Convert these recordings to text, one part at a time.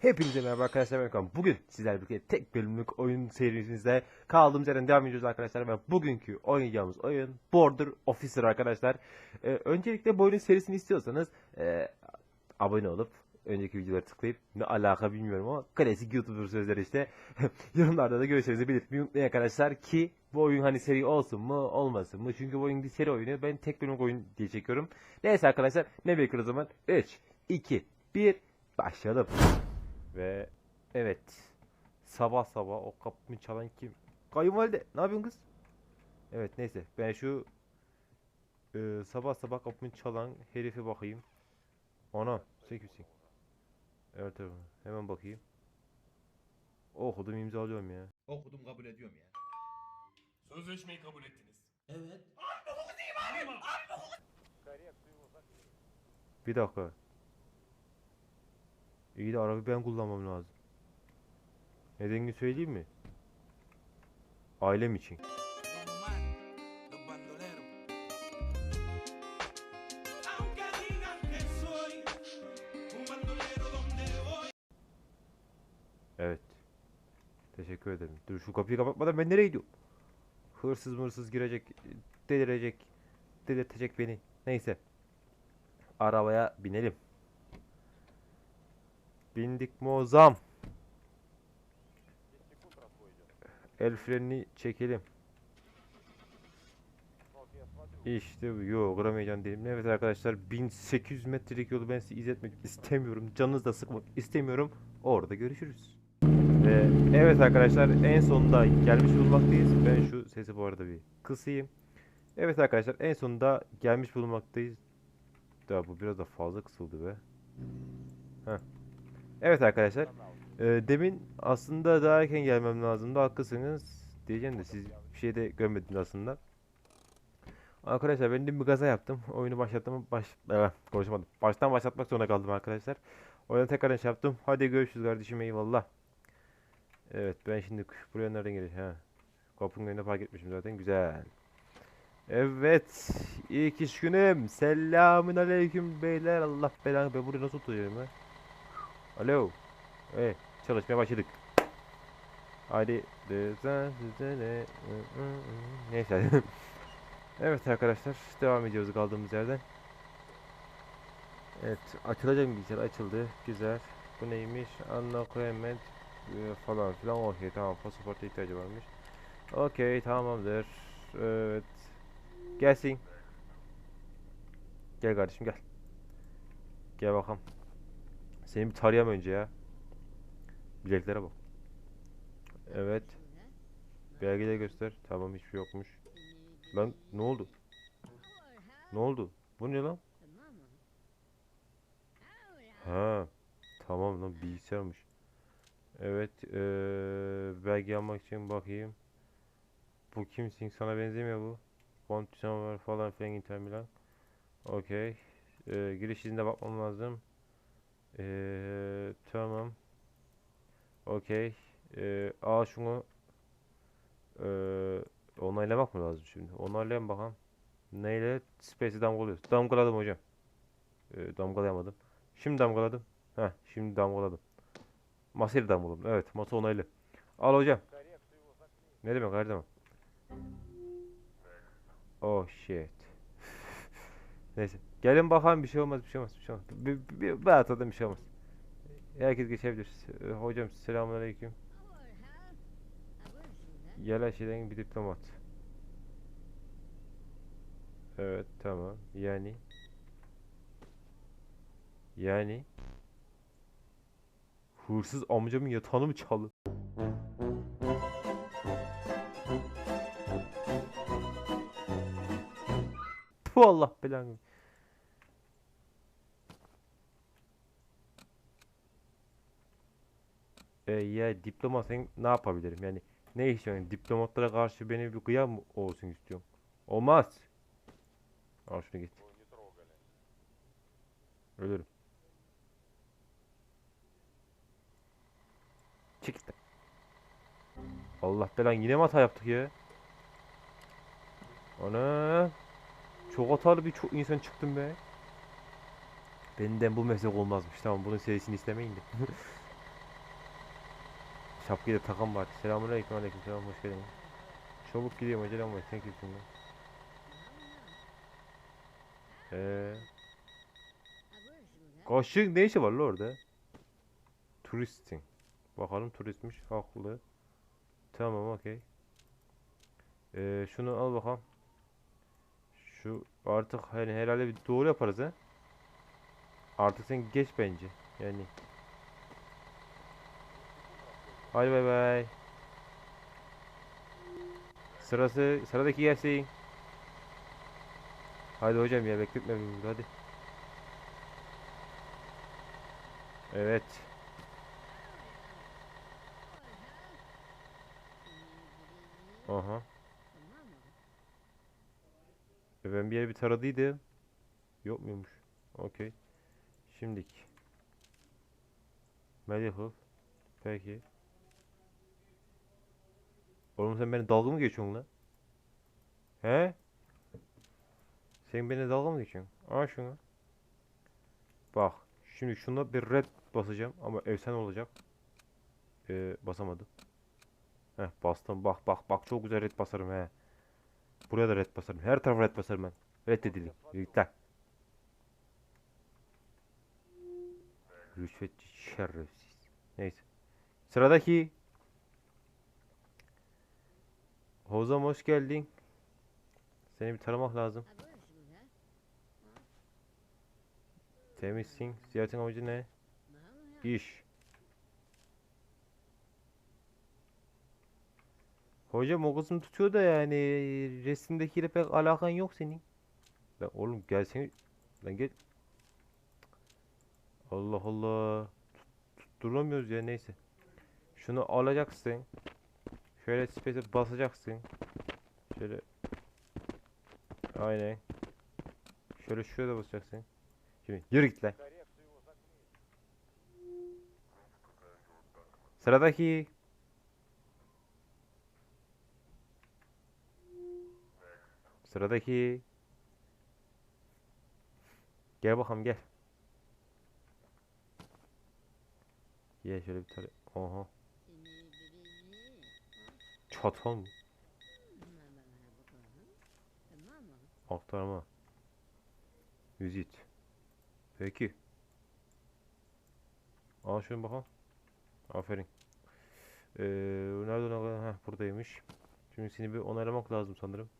Hepinize merhaba arkadaşlar ben. Bugün sizlerle birlikte tek bölümlük oyun serimizde kaldığımız yerden devam ediyoruz arkadaşlar ve bugünkü oynayacağımız oyun Border Officer arkadaşlar. Ee, öncelikle bu oyunun serisini istiyorsanız e, abone olup önceki videoları tıklayıp ne alaka bilmiyorum ama klasik YouTuber sözleri işte yorumlarda da görüşlerinizi belirtmeyi unutmayın arkadaşlar ki bu oyun hani seri olsun mu olmasın mı çünkü bu oyun bir seri oyunu ben tek bölümlük oyun diye çekiyorum. Neyse arkadaşlar ne bekliyoruz o zaman 3 2 1 başlayalım. Ve evet. Sabah sabah o kapımı çalan kim? Kayınvalide. Ne yapıyorsun kız? Evet neyse. Ben şu e, sabah sabah kapımı çalan herife bakayım. Ana. Sen kimsin? Evet evet. Hemen bakayım. Okudum imzalıyorum ya. Okudum kabul ediyorum ya. Sözleşmeyi kabul ettiniz. Evet. Bir dakika. İyi de arabayı ben kullanmam lazım. Nedenini söyleyeyim mi? Ailem için. Evet. Teşekkür ederim. Dur şu kapıyı kapatmadan ben nereye gidiyorum? Hırsız mırsız girecek, delirecek, delirtecek beni. Neyse. Arabaya binelim. Bindik mozam. El frenini çekelim. İşte bu. Yok kıramayacağım dedim. Evet arkadaşlar 1800 metrelik yolu ben size izletmek istemiyorum. Canınızı da sıkmak istemiyorum. Orada görüşürüz. Ve evet arkadaşlar en sonunda gelmiş bulunmaktayız. Ben şu sesi bu arada bir kısayım. Evet arkadaşlar en sonunda gelmiş bulunmaktayız. Da bu biraz da fazla kısıldı be. Heh. Evet arkadaşlar. e, demin aslında daha erken gelmem lazımdı. Haklısınız. Diyeceğim de siz bir şey de görmediniz aslında. Arkadaşlar ben de bir gaza yaptım. Oyunu başlattım. Baş... Evet, konuşamadım. Baştan başlatmak zorunda kaldım arkadaşlar. O yüzden tekrar şey yaptım. Hadi görüşürüz kardeşim eyvallah. Evet ben şimdi buraya nereden geleceğim? Ha. Kapının önüne park etmişim zaten. Güzel. Evet. İlk iş günüm. Selamün aleyküm beyler. Allah belanı. Ben burayı nasıl tutuyorum ha? Alo. Evet. Çalışmaya başladık. Hadi. Neyse. evet arkadaşlar. Devam ediyoruz kaldığımız yerden. Evet. Açılacak mı bilgisayar? Açıldı. Güzel. Bu neymiş? Undocumented e, falan filan. Okey tamam. Pasaporta ihtiyacı varmış. Okey tamamdır. Evet. Gelsin. Gel kardeşim gel. Gel bakalım. Seni bir tarayayım önce ya. Bileklere bak. Evet. Belgeleri göster. Tamam hiçbir şey yokmuş. Lan ne oldu? Ne oldu? Bu ne lan? Ha. Tamam lan bilgisayarmış. Evet. Eee belge almak için bakayım. Bu kimsin? Sana benzemiyor bu. Kontüsyon var falan filan Inter Milan. Okey. Eee, giriş izinde bakmam lazım. Eee, tamam. Okey. Eee, al şunu. Eee, onaylamak mı lazım şimdi? Onaylayalım bakalım. Neyle? Space'i damgalıyoruz. Damgaladım hocam. Eee, damgalayamadım. Şimdi damgaladım. Heh, şimdi damgaladım. Masayla damgaladım. Evet, masa onaylı. Al hocam. Ne demek her zaman? Oh shit. Neyse. Gelin bakalım bir şey olmaz, bir şey olmaz, bir şey olmaz. Bir, bir, bir, bir hatadan bir şey olmaz. Herkes geçebilir. Ee, Hocam selamünaleyküm. Gel şeyden bir diplomat. Evet, tamam. Yani yani hırsız amcamın yatağını mı çaldı? Puh Allah belanı. E, ya diploma sen ne yapabilirim yani ne istiyorsun diplomatlara karşı beni bir kıyam olsun istiyorum olmaz al şunu git ölürüm çık git. Allah belan yine mi hata yaptık ya ana çok hatalı bir çok insan çıktım be. Benden bu meslek olmazmış. Tamam bunun serisini istemeyin de. Şapkayı da takan var. Selamünaleyküm aleyküm selam hoş geldin. Çabuk gidiyorum acelem var. Sen kimsin lan? Eee Kaşık ne işi var la orada? Turistin. Bakalım turistmiş. Haklı. Tamam okey. Ee, şunu al bakalım. Şu artık hani herhalde bir doğru yaparız ha. Artık sen geç bence. Yani. Hadi bay bay. Sırası sıradaki gelsin. Hadi hocam ya bekletme bizi burada, hadi. Evet. Aha. E ben bir yer bir taradıydım. Yok muymuş? Okey. Şimdik. Medical. Peki. Oğlum sen beni dalga mı geçiyorsun lan? He? Sen beni dalga mı geçiyorsun? Al şunu. Bak. Şimdi şuna bir red basacağım ama efsane olacak. Ee, basamadım. Heh bastım. Bak bak bak çok güzel red basarım he. Buraya da red basarım. Her tarafa red basarım ben. Reddedildim. Yüklen. Rüşvetçi şerefsiz. Neyse. Sıradaki. Hozam hoş geldin. Seni bir taramak lazım. Temizsin. Ziyaretin amacı ne? İş. Hocam o kızım tutuyor da yani resimdekiyle pek alakan yok senin. Lan oğlum gelsene. Lan gel. Allah Allah. Tut- Tutturamıyoruz ya neyse. Şunu alacaksın. Şöyle space'e basacaksın. Şöyle. Aynen. Şöyle şuraya da basacaksın. Şimdi yürü git lan. Sıradaki. Sıradaki. Gel bakalım gel. Gel şöyle bir tane. Oha. Çatal mı? Aktarma. Vizit. Peki. Al şunu bakalım. Aferin. Ee, nerede ona? Heh, buradaymış. Şimdi seni bir onaylamak lazım sanırım.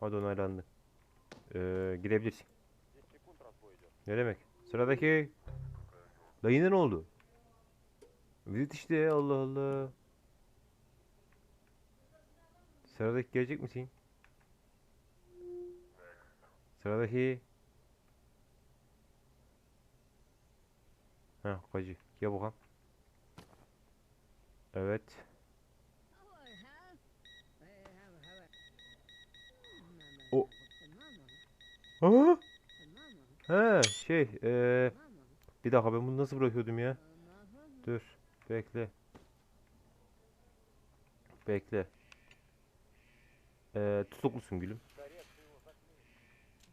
Hadi onaylandı. Ee, girebilirsin. Ne demek? Sıradaki. La yine ne oldu? Vizit işte Allah Allah. Sıradaki gelecek misin? Sıradaki. Heh bacı. Gel bakalım. Evet. O- Aa! He şey eee bir dakika ben bunu nasıl bırakıyordum ya? Dur bekle. Bekle. Eee tutuklusun gülüm.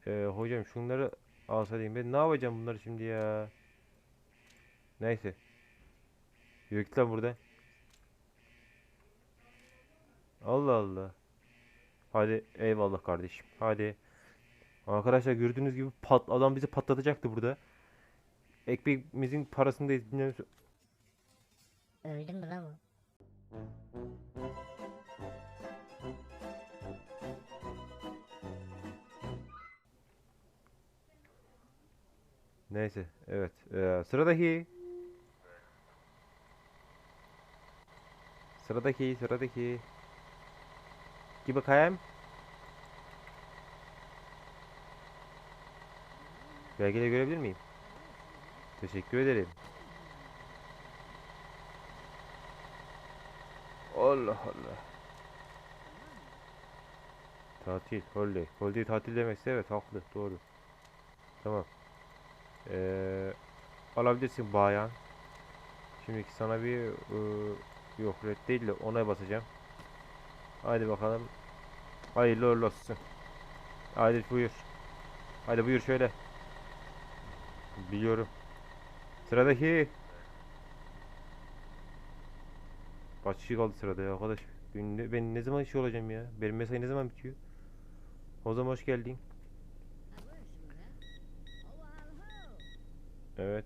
Eee hocam şunları alsaydım ben ne yapacağım bunları şimdi ya? Neyse. Yürü git lan buradan. Allah Allah. Hadi eyvallah kardeşim. Hadi. Arkadaşlar gördüğünüz gibi pat adam bizi patlatacaktı burada. Ekmeğimizin parasındayız. Bilmem- Öldün mü lan bu? Neyse. Evet. Ee, sıradaki. Sıradaki. Sıradaki. Gel bakayım. Belgeleri görebilir miyim? Teşekkür ederim. Allah Allah. Tatil, holiday. Holiday tatil demekse evet haklı, doğru. Tamam. Ee, alabilirsin bayan. Şimdi sana bir ıı, yok red değil de ona basacağım. Haydi bakalım. Hayırlı uğurlu olsun. Haydi buyur. Haydi buyur şöyle. Biliyorum. Sıradaki. Kaç kişi kaldı sırada ya arkadaş? Ben ne, zaman şey olacağım ya? Benim mesai ne zaman bitiyor? O zaman hoş geldin. Evet.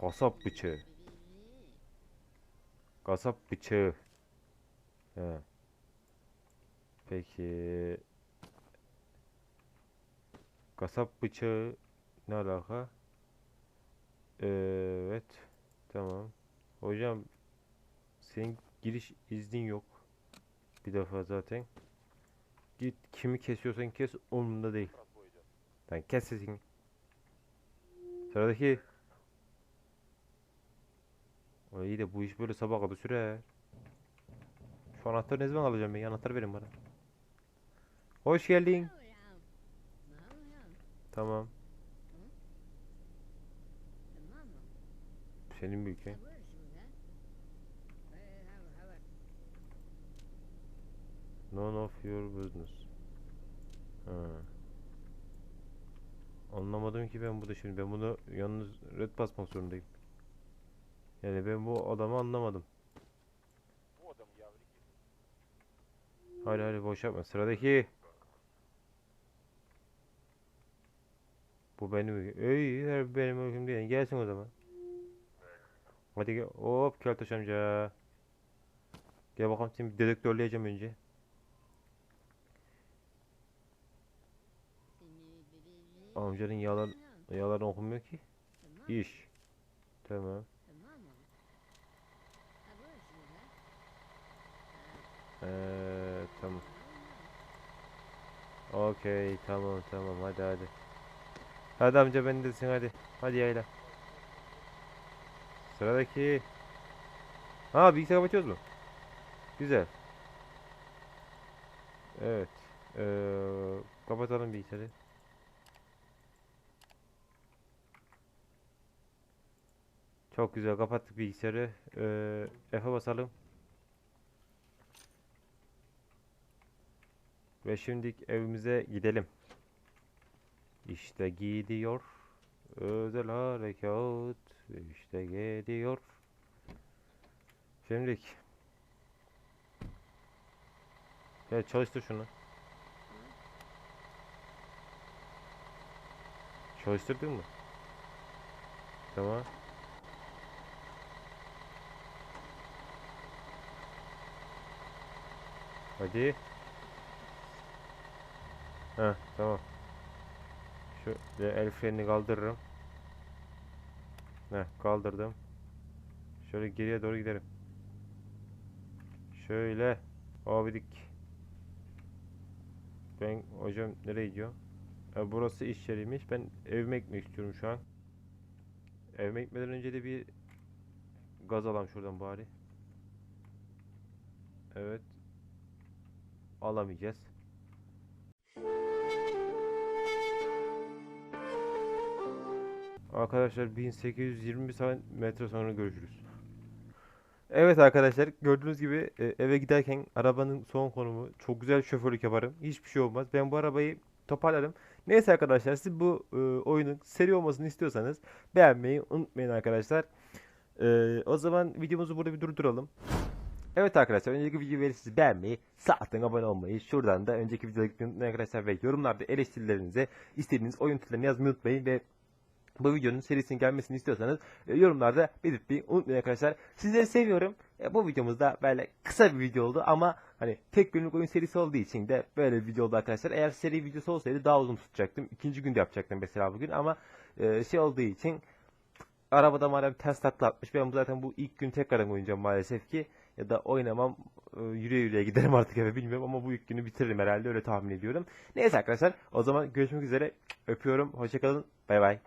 Kasap bıçağı. Kasap bıçağı. He. Peki. Kasap bıçağı ne alaka? Evet. Tamam. Hocam senin giriş iznin yok. Bir defa zaten. Git kimi kesiyorsan kes umurumda değil. Lan kes sesini. Sıradaki. O iyi de bu iş böyle sabah kadar sürer. Şu anahtarı ne zaman alacağım ben? Anahtar verin bana. Hoş geldin. Tamam. Senin bir ülken. None of your business. Ha. Anlamadım ki ben bu da şimdi. Ben bunu yalnız red basmak zorundayım. Yani ben bu adamı anlamadım. Hadi hadi boş yapma. Sıradaki. Bu benim ülkem. İyi, her benim ülkem değil. Gelsin o zaman. Hadi gel. Hop Keltoş amca. Gel bakalım seni bir dedektörleyeceğim önce. Amcanın yağlar, yağları okunmuyor ki. İş. Tamam. Ee, tamam. Okey tamam tamam hadi hadi. Hadi amca ben desin hadi. Hadi yayla. Sıradaki. Ha bilgisayar kapatıyoruz mu? Güzel. Evet. Ee, kapatalım bilgisayarı. Çok güzel kapattık bilgisayarı. Ee, F'e basalım. Ve şimdi evimize gidelim. İşte gidiyor. Özel harekat. İşte gidiyor. Şimdilik. Ya çalıştır şunu. Çalıştırdın mı? Tamam. Hadi. Ha tamam. Şu el frenini kaldırırım. Heh kaldırdım. Şöyle geriye doğru gidelim. Şöyle. Abidik. Ben hocam nereye gidiyor? Ha, burası iş yeriymiş. Ben evime gitmek istiyorum şu an. Evime gitmeden önce de bir gaz alalım şuradan bari. Evet. Alamayacağız. Arkadaşlar 1820 saat metre sonra görüşürüz. Evet arkadaşlar gördüğünüz gibi e, eve giderken arabanın son konumu çok güzel şoförlük yaparım. Hiçbir şey olmaz. Ben bu arabayı toparlarım. Neyse arkadaşlar siz bu e, oyunun seri olmasını istiyorsanız beğenmeyi unutmayın arkadaşlar. E, o zaman videomuzu burada bir durduralım. Evet arkadaşlar önceki videoyu sizi beğenmeyi, sağ alttan abone olmayı, şuradan da önceki videoya gitmeyi arkadaşlar ve yorumlarda eleştirilerinize istediğiniz oyun türlerini yazmayı unutmayın ve bu videonun serisinin gelmesini istiyorsanız e, yorumlarda belirtmeyi unutmayın arkadaşlar. Sizleri seviyorum. E, bu videomuzda böyle kısa bir video oldu ama hani tek bölümlük oyun serisi olduğu için de böyle bir video oldu arkadaşlar. Eğer seri videosu olsaydı daha uzun tutacaktım. İkinci günde yapacaktım mesela bugün ama e, şey olduğu için arabada madem ters takla atmış. Ben zaten bu ilk gün tekrardan oynayacağım maalesef ki. Ya da oynamam e, yürüye yürüye giderim artık eve bilmiyorum ama bu ilk günü bitiririm herhalde öyle tahmin ediyorum. Neyse arkadaşlar o zaman görüşmek üzere. Öpüyorum. Hoşçakalın. Bay bay.